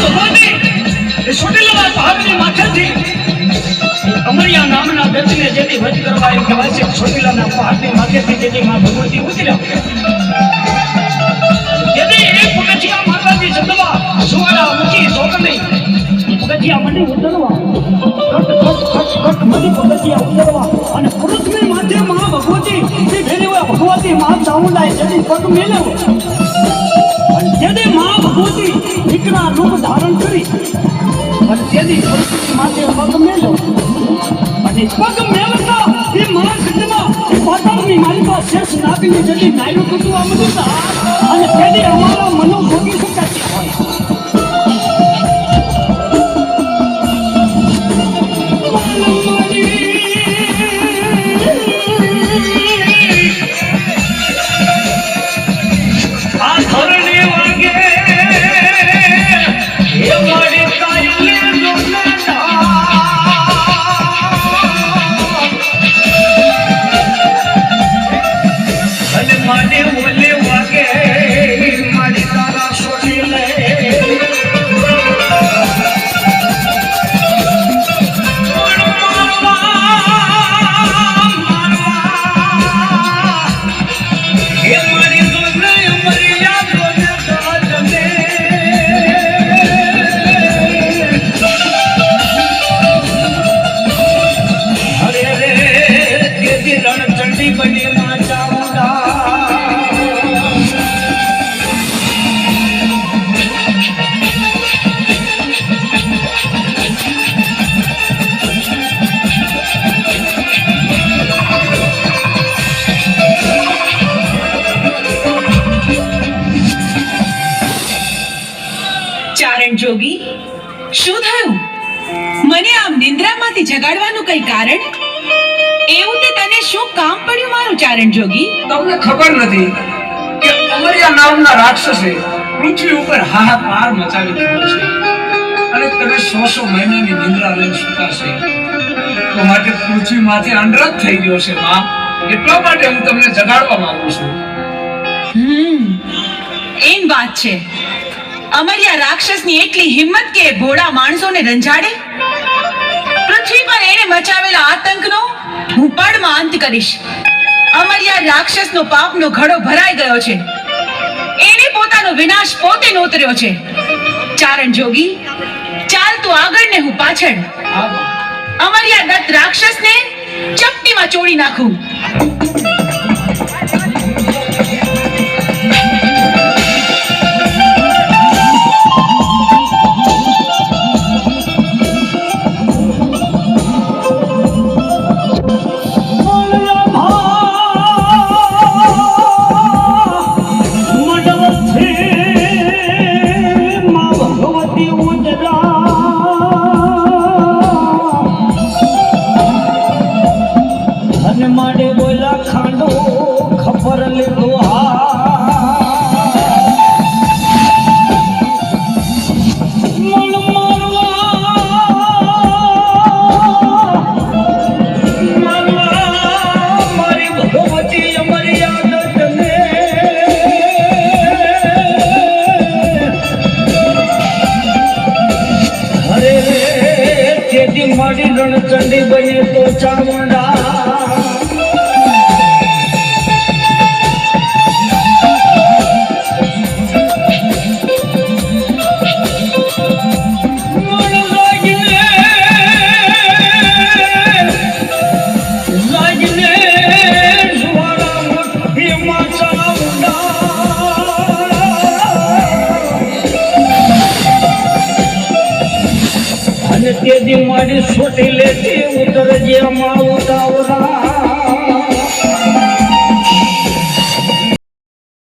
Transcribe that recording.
અને તે ની ભગવતી એ ચોટીલા પહાડની માથેથી અમરિયા નામના દત્તને જેથી વધ કરવા એમ કહેવાય છે ચોટીલાના પહાડની માથેથી જેથી મા ભગવતી પૃથ્વી જે ભેરી હોય ભગવતી મા ચામુંડાએ જેથી પગ મેલ્યો તેની પૃથ્વી માથે પગ મેલ્યો અને પગ મેલતા એ તેની અમારા મનો ભોગી શકાતી હોય. જોગી શું થયું? મને આમ નિંદ્રામાંથી જગાડવાનું કઈ કારણ? એવું તે તને શું કામ પડ્યું મારું ચારણ જોગી? તમને ખબર નથી કે અમરિયા નામના રાક્ષસે પૃથ્વી ઉપર હાહાકાર મચાવી દીધો છે. અને તમે સો સો મહિનાની નિંદ્રા લઈને સુતા છે. તો માટે પૃથ્વીમાંથી અંડરત થઈ ગયો છે માં એટલા માટે હું તમને જગાડવા માંગુ છું. હમ એમ વાત છે. અમરિયા રાક્ષસની એટલી હિંમત કે ભોળા માણસોને રંજાડે? પૃથ્વી મચાવેલા આતંકનો હું પળમાં અંત કરીશ. અમર્યા રાક્ષસનો પાપનો ઘડો ભરાઈ ગયો છે. એને પોતાનો વિનાશ પોતે નોતર્યો છે. ચારણ જોગી ચાલ તું આગળ ને હું પાછળ. અમર્યા દત્ત રાક્ષસને ચપટીમાં ચોળી નાખું. ಚಾಮುಂಡ અને તે દી મારી સોટી લેતી ઉતરજે માં ઉતાવળા